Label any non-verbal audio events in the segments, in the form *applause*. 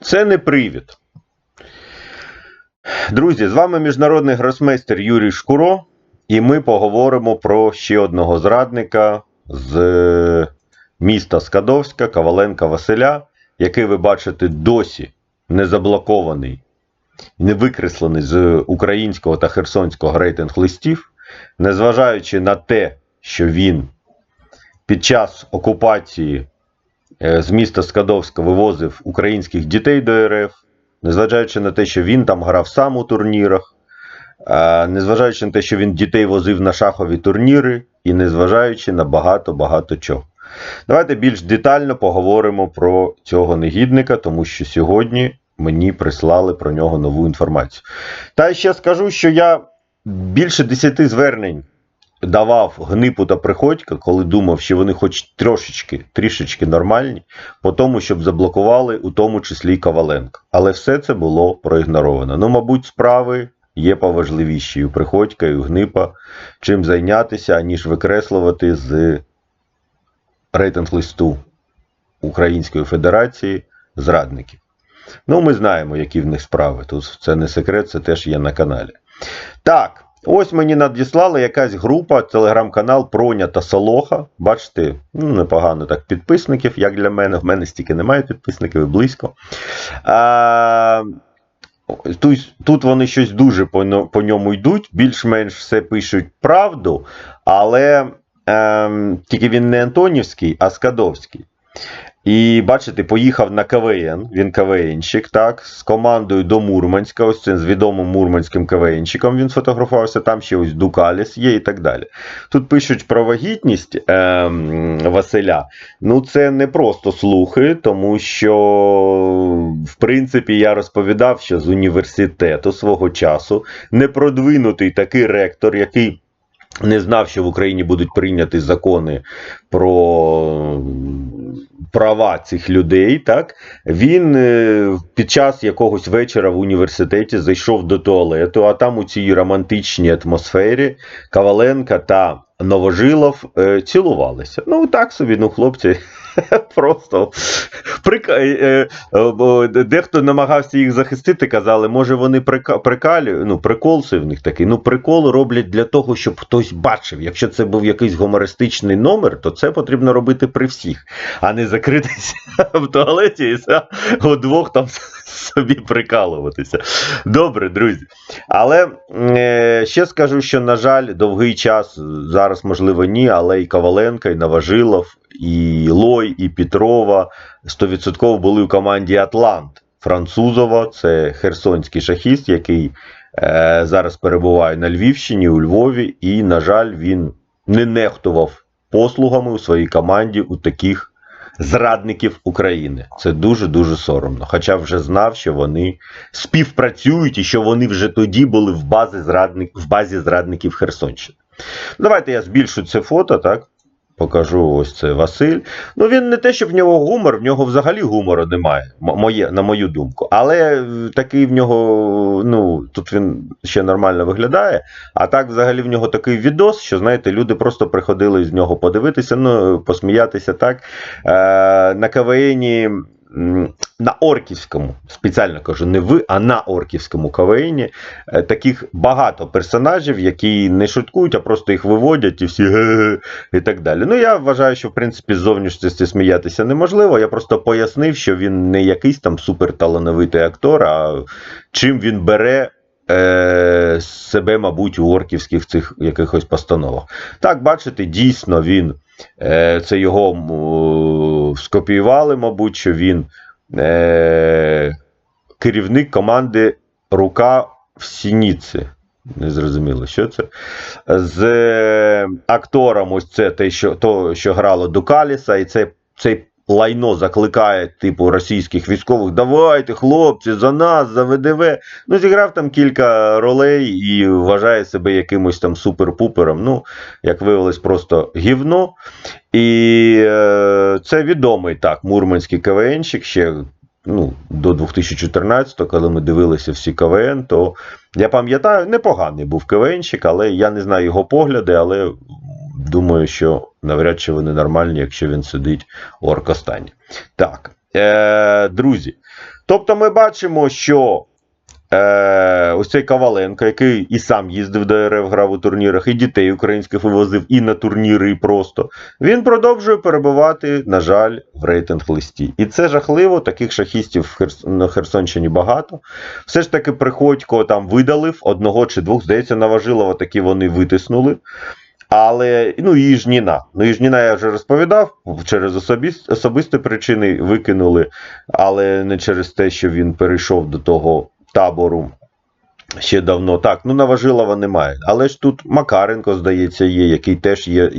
Це не привід. Друзі, з вами міжнародний гросмейстер Юрій Шкуро, і ми поговоримо про ще одного зрадника з міста Скадовська, Коваленка Василя, який ви бачите досі не заблокований, не викреслений з українського та херсонського рейтинг-листів, незважаючи на те, що він під час окупації е, з міста Скадовська вивозив українських дітей до РФ, незважаючи на те, що він там грав сам у турнірах, е, незважаючи на те, що він дітей возив на шахові турніри, і незважаючи на багато-багато чого. Давайте більш детально поговоримо про цього негідника, тому що сьогодні мені прислали про нього нову інформацію. Та ще скажу, що я більше 10 звернень давав гнипу та приходька, коли думав, що вони хоч трошечки, трішечки нормальні, по тому, щоб заблокували, у тому числі і Коваленко. Але все це було проігноровано. Ну, мабуть, справи є поважливіші у приходька, і у гнипа, чим зайнятися, аніж викреслювати з рейтинг-листу Української Федерації зрадників. Ну, ми знаємо, які в них справи. Тут це не секрет, це теж є на каналі. Так, ось мені надіслала якась група, телеграм-канал Пронята Солоха. Бачите, ну, непогано так підписників, як для мене. В мене стільки немає підписників і близько. А, Тут, тут вони щось дуже по, по ньому йдуть, більш-менш все пишуть правду, але ем, тільки він не Антонівський, а Скадовський. І бачите, поїхав на КВН, він КВНщик, так, з командою до Мурманська, ось це з відомим мурманським КВНщиком він фотографувався, там ще ось Дукаліс є і так далі. Тут пишуть про вагітність ем, Василя. Ну, це не просто слухи, тому що, в принципі, я розповідав, що з університету свого часу непродвинутий такий ректор, який не знав, що в Україні будуть прийняті закони про права цих людей, так він е, під час якогось вечора в університеті зайшов до туалету, а там у цій романтичній атмосфері Каваленка та Новожилов е, цілувалися. Ну, так собі, ну, хлопці. *laughs* Просто дехто намагався їх захистити, казали, може вони прика... ну, прикол в них такий. Ну, прикол роблять для того, щоб хтось бачив. Якщо це був якийсь гумористичний номер, то це потрібно робити при всіх, а не закритися *laughs* в туалеті і удвох там собі прикалуватися. Добре, друзі. Але е, ще скажу, що, на жаль, довгий час, зараз, можливо, ні, але і Коваленко, і Новожилов, і Лой, і Петрова 100% були у команді Атлант Французова. Це херсонський шахіст, який е, зараз перебуває на Львівщині, у Львові, і, на жаль, він не нехтував послугами у своїй команді у таких зрадників України. Це дуже-дуже соромно. Хоча вже знав, що вони співпрацюють і що вони вже тоді були в базі, зрадник, в базі зрадників Херсонщини. Давайте я збільшу це фото, так? Покажу ось це Василь. Ну він не те, що в нього гумор, в нього взагалі гумору немає, моє, на мою думку. Але е, такий в нього, ну, тут він ще нормально виглядає. А так, взагалі, в нього такий відос, що знаєте, люди просто приходили з нього подивитися, ну, посміятися так. Е, на КВНі. На Орківському, спеціально кажу, не ви, а на Орківському КВНі е, таких багато персонажів, які не шуткують, а просто їх виводять і всі «ге-ге» і так далі. Ну, я вважаю, що в принципі з зовнішності сміятися неможливо. Я просто пояснив, що він не якийсь там суперталановитий актор, а чим він бере. е, Себе, мабуть, у орківських цих якихось постановах. Так, бачите, дійсно він це його скопіювали, мабуть, що він е, керівник команди Рука в Сініці. Не зрозуміло, що це. З е, актором, ось це те, що, то, що грало Дукаліса, і це, цей лайно закликає, типу, російських військових: давайте, хлопці, за нас, за ВДВ. Ну, зіграв там кілька ролей і вважає себе якимось там супер-пупером. Ну, як виявилось, просто гівно. І е, це відомий так, мурманський КВНщик ще ну, до 2014-го, коли ми дивилися всі КВН, то я пам'ятаю, непоганий був КВНщик, але я не знаю його погляди, але думаю, що навряд чи вони нормальні, якщо він сидить у Оркостані. Так. е, друзі. Тобто ми бачимо, що е, ось цей Коваленко, який і сам їздив до РФ, грав у турнірах, і дітей українських вивозив і на турніри, і просто. Він продовжує перебувати, на жаль, в рейтинг листі. І це жахливо. Таких шахістів на Херсонщині багато. Все ж таки, Приходько там видалив одного чи двох, здається, Новожилова таки вони витиснули. Але ну і Жніна. Ну і Жніна я вже розповідав, через особисті, особисті причини викинули, але не через те, що він перейшов до того табору ще давно. Так, ну Новожилова немає. Але ж тут Макаренко, здається, є, який теж є,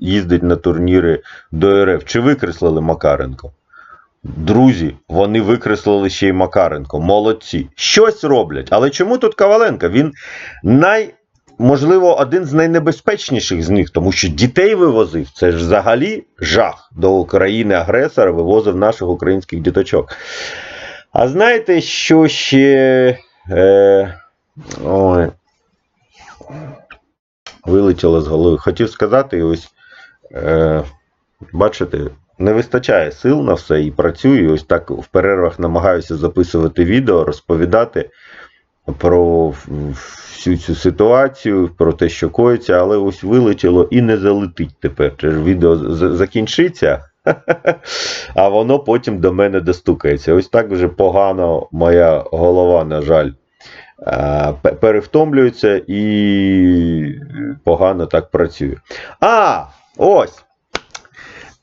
їздить на турніри до РФ. Чи викреслили Макаренко? Друзі, вони викреслили ще й Макаренко. Молодці. Щось роблять. Але чому тут Коваленко? Він най. Можливо, один з найнебезпечніших з них, тому що дітей вивозив. Це ж взагалі жах до України-агресора вивозив наших українських діточок. А знаєте, що ще. Е, ой, вилетіло з голови. Хотів сказати, ось, е, бачите, не вистачає сил на все і працюю. Ось так в перервах намагаюся записувати відео, розповідати про всю цю ситуацію, про те, що коїться, але ось вилетіло і не залетить тепер. Це ж відео закінчиться. *laughs* А воно потім до мене достукається. Ось так вже погано моя голова, на жаль, перевтомлюється і погано так працює. А, ось.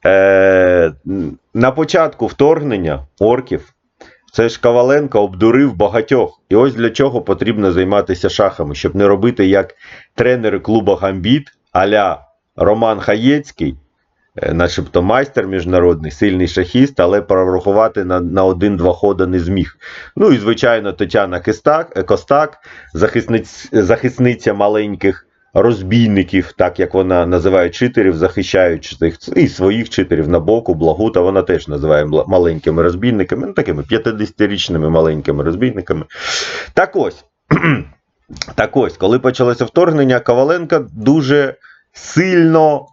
Е, на початку вторгнення орків це ж Коваленко обдурив багатьох. І ось для чого потрібно займатися шахами, щоб не робити як тренери клубу Гамбіт аля Роман Хаєцький, е, начебто майстер міжнародний, сильний шахіст, але прорахувати на, на один-два хода не зміг. Ну і, звичайно, Тетяна Кистак, Костак, захисниць, захисниця маленьких розбійників, так як вона називає читерів, захищаючи тих і своїх читерів на боку, Благута, вона теж називає маленькими розбійниками, ну такими 50-річними маленькими розбійниками. Так ось. *clears throat* Так ось, коли почалося вторгнення, Коваленко дуже сильно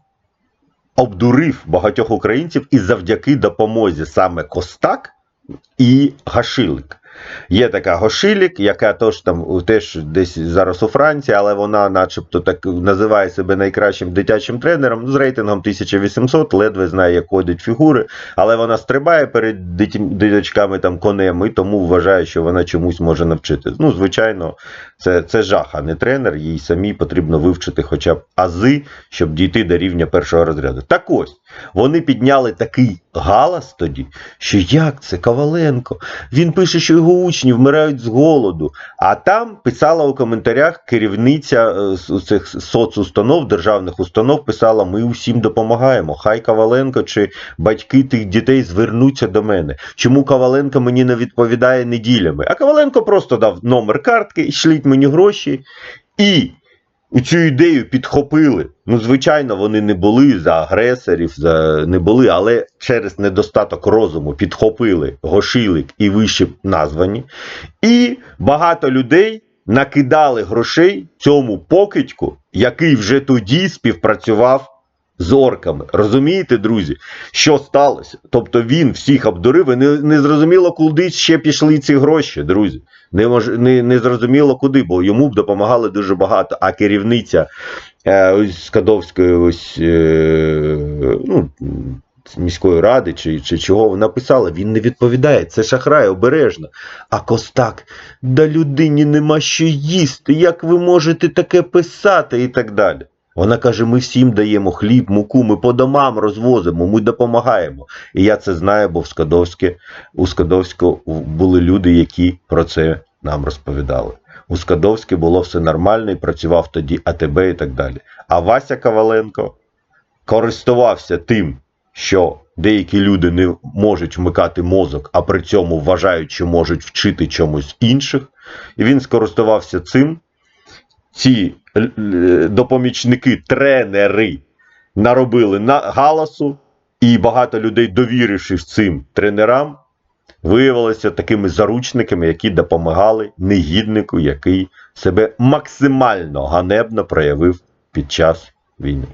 обдурив багатьох українців і завдяки допомозі саме Костак і Гашилик. Є така Гошилік, яка теж там теж десь зараз у Франції, але вона, начебто, так називає себе найкращим дитячим тренером з рейтингом 1800, ледве знає, як ходять фігури, але вона стрибає перед дитя- діточками там конем, і тому вважає, що вона чомусь може навчити. Ну, звичайно, це, це жах, а не тренер. Їй самій потрібно вивчити хоча б ази, щоб дійти до рівня першого розряду. Так ось, вони підняли такий галас тоді, що як це Коваленко? Він пише, що його учні вмирають з голоду. А там писала у коментарях керівниця е, цих соцустанов, державних установ, писала: ми усім допомагаємо. Хай Коваленко чи батьки тих дітей звернуться до мене. Чому Коваленко мені не відповідає неділями? А Коваленко просто дав номер картки, шліть мені гроші. І цю ідею підхопили. Ну, звичайно, вони не були за агресорів, за не були, але через недостаток розуму підхопили Гошилик і вище названі. І багато людей накидали грошей цьому покидьку, який вже тоді співпрацював з орками. Розумієте, друзі, що сталося? Тобто він всіх обдурив і не, не зрозуміло, куди ще пішли ці гроші, друзі. Не, мож, не, не зрозуміло куди, бо йому б допомагали дуже багато. А керівниця е, ось Скадовської ось, е, ну, міської ради чи, чи чого вона писала, він не відповідає. Це шахрай обережно. А Костак, да людині нема що їсти. Як ви можете таке писати і так далі. Вона каже: ми всім даємо хліб, муку, ми по домам розвозимо, ми допомагаємо. І я це знаю, бо в Скадовське, у Скадовську були люди, які про це нам розповідали. У Скадовське було все нормально і працював тоді АТБ і так далі. А Вася Коваленко користувався тим, що деякі люди не можуть вмикати мозок, а при цьому вважають, що можуть вчити чомусь інших. І він скористувався цим. Ці л- допомічники, тренери наробили на галасу, і багато людей, довірившись цим тренерам, виявилися такими заручниками, які допомагали негіднику, який себе максимально ганебно проявив під час війни.